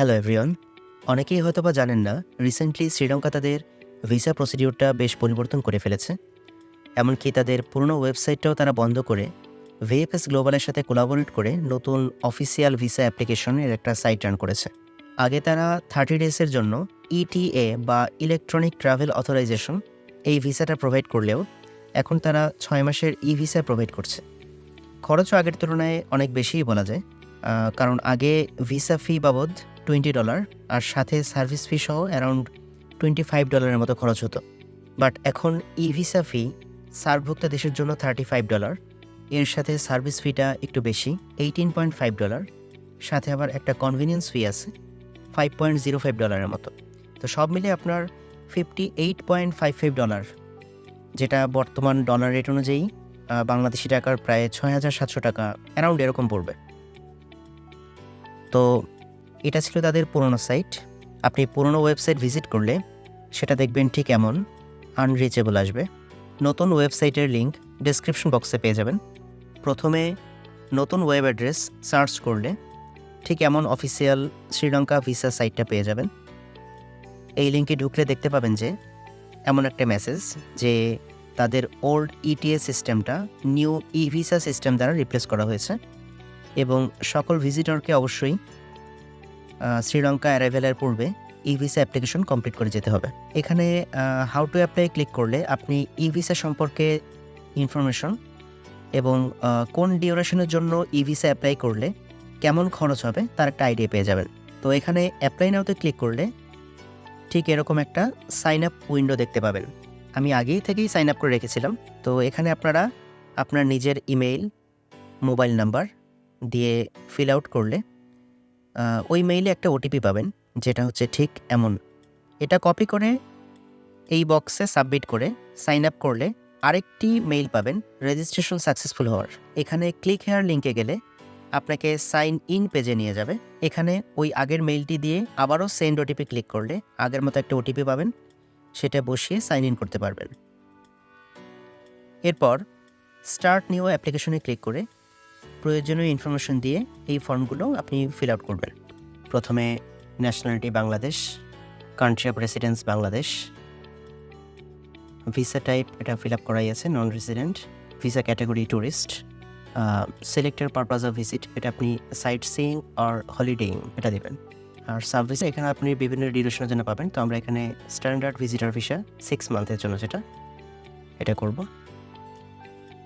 Hello everyone অনেকেই হয়তো বা জানেন না রিসেন্টলি শ্রীলঙ্কা তাদের ভিসা প্রসিডিউরটা বেশ পরিবর্তন করে ফেলেছে। এমনকি তাদের পুরনো ওয়েবসাইটটাও তারা বন্ধ করে ভিএফএস গ্লোবালের সাথে কোলাবোরেট করে নতুন অফিসিয়াল ভিসা অ্যাপ্লিকেশনের একটা সাইট রান করেছে। আগে তারা থার্টি ডেজের জন্য ইটিএ বা ইলেকট্রনিক ট্রাভেল অথরাইজেশন এই ভিসাটা প্রোভাইড করলেও এখন তারা ছয় মাসের ই ভিসা প্রোভাইড করছে। খরচও আগের তুলনায় অনেক বেশিই বলা যায় কারণ আগে ভিসা ফি বাবদ টোয়েন্টি ডলার আর সাথে সার্ভিস ফি সহ অ্যারাউন্ড টোয়েন্টি ফাইভ ডলারের মতো খরচ হতো। বাট এখন ই ভিসা ফি সার্ভুক্ত দেশের জন্য থার্টি ফাইভ ডলার। এর সাথে সার্ভিস ফিটা একটু বেশি, এইটিন পয়েন্ট ফাইভ ডলার। সাথে আবার একটা কনভিনিয়েন্স ফি আছে, ফাইভ পয়েন্ট জিরো ফাইভ ডলারের মতো। তো সব মিলে আপনার fifty eight point five five dollar, যেটা বর্তমান ডলার রেট অনুযায়ী বাংলাদেশি টাকার প্রায় ছয় হাজার সাতশো টাকা, অ্যারাউন্ড এরকম পড়বে। তো এটা ছিল তাদের পুরনো সাইট। আপনি পুরনো ওয়েবসাইট ভিজিট করলে সেটা দেখবেন ঠিক এমন আনরিচেবল আসবে। নতুন ওয়েবসাইটের লিঙ্ক ডেসক্রিপশন বক্সে পেয়ে যাবেন। প্রথমে নতুন ওয়েব অ্যাড্রেস সার্চ করলে ঠিক এমন অফিসিয়াল শ্রীলঙ্কা ভিসা সাইটটা পেয়ে যাবেন। এই লিঙ্কে ঢুকলে দেখতে পাবেন যে এমন একটা মেসেজ যে তাদের ওল্ড ইটিএ সিস্টেমটা নিউ ই ভিসা সিস্টেম দ্বারা রিপ্লেস করা হয়েছে। এবং সকল ভিজিটরকে অবশ্যই শ্রীলঙ্কা অ্যারাইভেলের পূর্বে ই ভিসা অ্যাপ্লিকেশন কমপ্লিট করে যেতে হবে। এখানে হাউ টু অ্যাপ্লাই ক্লিক করলে আপনি ই ভিসা সম্পর্কে ইনফরমেশন এবং কোন ডিউরেশনের জন্য ই ভিসা অ্যাপ্লাই করলে কেমন খরচ হবে তার একটা আইডিয়া পেয়ে যাবেন। তো এখানে অ্যাপ্লাই নাওতে ক্লিক করলে ঠিক এরকম একটা সাইন আপ উইন্ডো দেখতে পাবেন। আমি আগেই থেকেই সাইন আপ করে রেখেছিলাম। তো এখানে আপনারা আপনার নিজের ইমেইল মোবাইল নাম্বার দিয়ে ফিল আউট করলে ওই মেইলে একটা ওটিপি পাবেন, যেটা হচ্ছে ঠিক এমন। এটা কপি করে এই বক্সে সাবমিট করে সাইন আপ করলে আরেকটি মেইল পাবেন রেজিস্ট্রেশন সাকসেসফুল হওয়ার। এখানে ক্লিক হেয়ার লিঙ্কে গেলে আপনাকে সাইন ইন পেজে নিয়ে যাবে। এখানে ওই আগের মেইলটি দিয়ে আবারও সেন্ড ওটিপি ক্লিক করলে আগের মতো একটা ওটিপি পাবেন, সেটা বসিয়ে সাইন ইন করতে পারবেন। এরপর স্টার্ট নিউ অ্যাপ্লিকেশনে ক্লিক করে প্রয়োজনীয় ইনফরমেশন দিয়ে এই ফর্মগুলো আপনি ফিল আউট করবেন। প্রথমে nationality Bangladesh country of residence Bangladesh visa type এটা ফিল আপ করাই আছে non resident visa category tourist selected purpose of visit এটা আপনি সাইট সিইং আর হলিডেইং এটা দেবেন। আর সার্ভিস এখানে আপনি বিভিন্ন ডিউরেশনের জন্য পাবেন, তো আমরা এখানে স্ট্যান্ডার্ড ভিজিটার ভিসা সিক্স মান্থের জন্য যেটা, এটা করব।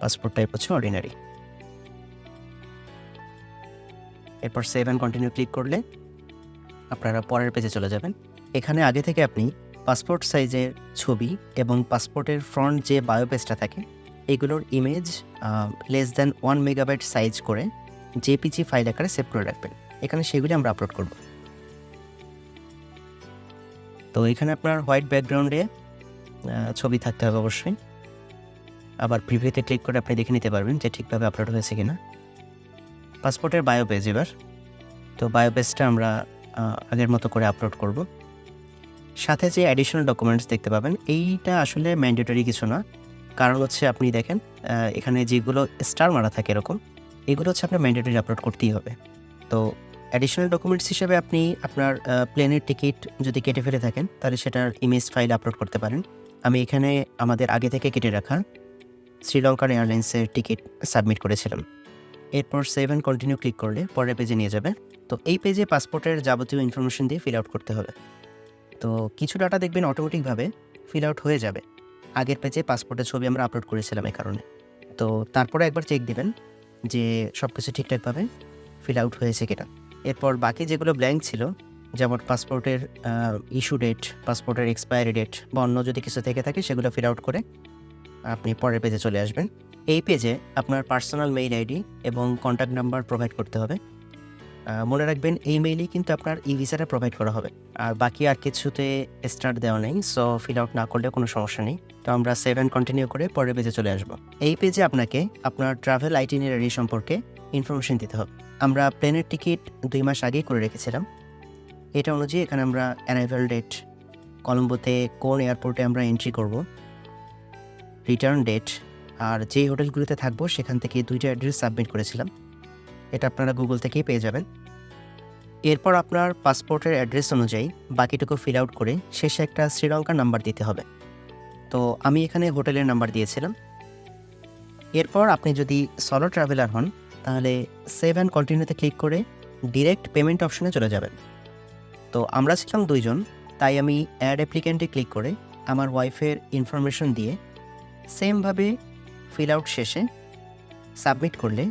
পাসপোর্ট টাইপ হচ্ছে অর্ডিনারি এরপর সেভ অ্যান্ড কন্টিনিউ ক্লিক করলে আপনারা পরের পেজে চলে যাবেন। এখানে আগে থেকে আপনি পাসপোর্ট সাইজের ছবি এবং পাসপোর্টের ফ্রন্ট যে বায়ো পেজটা থাকে, এগুলোর image less than one megabyte size করে জেপিজি ফাইল আকারে সেভ করে রাখবেন। এখানে সেগুলি আমরা আপলোড করব। তো এখানে আপনার হোয়াইট ব্যাকগ্রাউন্ডে ছবি থাকতে হবে অবশ্যই। আবার প্রিভিউতে ক্লিক করে আপনি দেখে নিতে পারবেন যে ঠিকভাবে আপলোড হয়েছে কিনা। পাসপোর্টের বায়ো পেজ এবার। তো বায়ো পেজটা আমরা আগের মতো করে আপলোড করব। সাথে যে অ্যাডিশনাল ডকুমেন্টস দেখতে পাবেন, এইটা আসলে ম্যান্ডেটরি কিছু না। কারণ হচ্ছে আপনি দেখেন এখানে যেগুলো স্টার মারা থাকে এরকম, এগুলো হচ্ছে আপনার ম্যান্ডেটরি আপলোড করতেই হবে। তো অ্যাডিশনাল ডকুমেন্টস হিসেবে আপনি আপনার প্লেনের টিকিট যদি কেটে ফেলে থাকেন, তাহলে সেটার ইমেজ ফাইল আপলোড করতে পারেন। আমি এখানে আমাদের আগে থেকে কেটে রাখা শ্রীলঙ্কার এয়ারলাইন্সের টিকিট সাবমিট করেছিলাম। এরপর সেভ অ্যান্ড কন্টিনিউ ক্লিক করলে পরের পেজে নিয়ে যাবে। তো এই পেজে পাসপোর্টের যাবতীয় ইনফরমেশন দিয়ে ফিল আউট করতে হবে। তো কিছু ডাটা দেখবেন অটোমেটিকভাবে ফিল আউট হয়ে যাবে। আগের পেজে পাসপোর্টের ছবি আমরা আপলোড করেছিলাম এই কারণে। তো তারপরে একবার চেক দিবেন যে সব কিছু ঠিকঠাকভাবে ফিল আউট হয়েছে কিনা। এরপর বাকি যেগুলো ব্ল্যাঙ্ক ছিল, যেমন পাসপোর্টের ইস্যু ডেট পাসপোর্টের এক্সপায়ারি ডেট বা অন্য যদি কিছু থেকে থাকে সেগুলো ফিল আউট করে আপনি পরের পেজে চলে আসবেন। এই পেজে আপনার পার্সোনাল মেইল আইডি এবং কন্ট্যাক্ট নাম্বার প্রোভাইড করতে হবে। মনে রাখবেন এই মেইলেই কিন্তু আপনার ই ভিসাটা প্রোভাইড করা হবে। আর বাকি আর কিছুতে স্টার্ট দেওয়া নেই সো ফিল আউট না করলে কোনো সমস্যা নেই। তো আমরা সেভ অ্যান্ড কন্টিনিউ করে পরের পেজে চলে আসব। এই পেজে আপনাকে আপনার ট্রাভেল আইটিনারি সম্পর্কে ইনফরমেশন দিতে হবে। আমরা প্লেনের টিকিট দুই মাস আগেই করে রেখেছিলাম। এটা অনুযায়ী এখানে আমরা অ্যারাইভাল ডেট কলম্বোতে কোন এয়ারপোর্টে আমরা এন্ট্রি করব রিটার্ন ডেট আর যে হোটেলগুলিতে থাকব, সেখান থেকে দুইটা অ্যাড্রেস সাবমিট করেছিলাম। এটা আপনারা গুগল থেকেই পেয়ে যাবেন। এরপর আপনার পাসপোর্টের অ্যাড্রেস অনুযায়ী বাকিটুকু ফিল আউট করে শেষে একটা শ্রীলঙ্কার নাম্বার দিতে হবে। তো আমি এখানে হোটেলের নাম্বার দিয়েছিলাম। এরপর আপনি যদি সলো ট্রাভেলার হন, তাহলে সেভ অ্যান্ড কন্টিনিউতে ক্লিক করে ডিরেক্ট পেমেন্ট অপশনে চলে যাবেন। তো আমরা ছিলাম দুইজন, তাই আমি অ্যাড অ্যাপ্লিকেন্টে ক্লিক করে আমার ওয়াইফের ইনফরমেশন দিয়ে সেমভাবে ফিল আউট শেষে সাবমিট করলে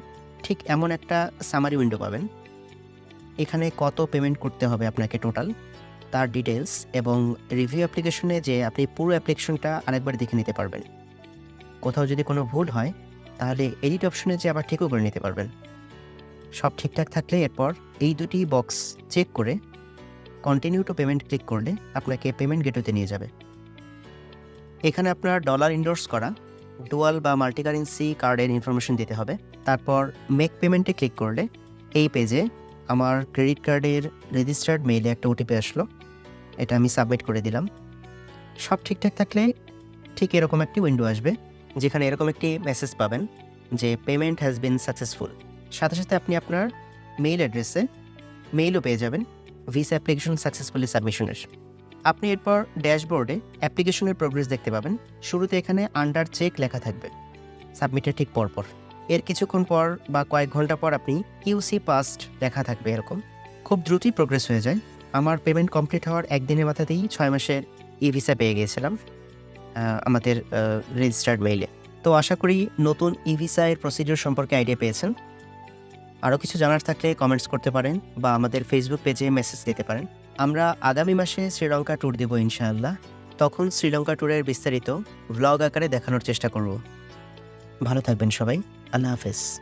ঠিক এমন একটা সামারি উইন্ডো পাবেন। এখানে কত পেমেন্ট করতে হবে আপনাকে টোটাল তার ডিটেলস এবং রিভিউ অ্যাপ্লিকেশনে যে আপনি পুরো অ্যাপ্লিকেশনটা আরেকবার দেখে নিতে পারবেন। কোথাও যদি কোনো ভুল হয়, তাহলে এডিট অপশনে যে আবার ঠিকও করে নিতে পারবেন। সব ঠিকঠাক থাকলে এরপর এই দুটি বক্স চেক করে কন্টিনিউ টু পেমেন্ট ক্লিক করলে আপনাকে পেমেন্ট গেটওতে নিয়ে যাবে। এখানে আপনার ডলার ইন্ডোর্স করা ডুয়াল বা মাল্টিকারেন্সি কার্ডের ইনফরমেশন দিতে হবে। তারপর মেক পেমেন্টে ক্লিক করলে এই পেজে আমার ক্রেডিট কার্ডের রেজিস্টার্ড মেইলে একটা ওটিপি আসলো। এটা আমি সাবমিট করে দিলাম। সব ঠিকঠাক থাকলে ঠিক এরকম একটি উইন্ডো আসবে, যেখানে এরকম একটি মেসেজ পাবেন যে পেমেন্ট হ্যাজ বিন সাকসেসফুল সাথে সাথে আপনি আপনার মেইল অ্যাড্রেসে মেইলও পেয়ে যাবেন। ভিসা অ্যাপ্লিকেশন সাকসেসফুলি সাবমিশনের আপনি এরপর ড্যাশবোর্ডে অ্যাপ্লিকেশনের প্রোগ্রেস দেখতে পাবেন। শুরুতে এখানে আন্ডার চেক লেখা থাকবে। সাবমিটের ঠিক পরপর। এর কিছুক্ষণ পর বা কয়েক ঘণ্টা পর আপনি কিউসি পাস্ট লেখা থাকবে এরকম। খুব দ্রুতই প্রোগ্রেস হয়ে যায়। আমার পেমেন্ট কমপ্লিট হওয়ার একদিনের মাথাতেই ছয় মাসের ই ভিসা পেয়ে গিয়েছিলাম আমাদের রেজিস্টার্ড মেইলে তো আশা করি নতুন ই ভিসা এর প্রসিডিওর সম্পর্কে আইডিয়া পেয়েছেন। আরও কিছু জানার থাকলে কমেন্টস করতে পারেন বা আমাদের ফেসবুক পেজে মেসেজ দিতে পারেন। আমরা আগামী মাসে শ্রীলঙ্কা ট্যুর দেব ইনশাআল্লাহ। তখন শ্রীলঙ্কা ট্যুরের বিস্তারিত ভ্লগ আকারে দেখানোর চেষ্টা করব। ভালো থাকবেন সবাই। আল্লাহ হাফেজ।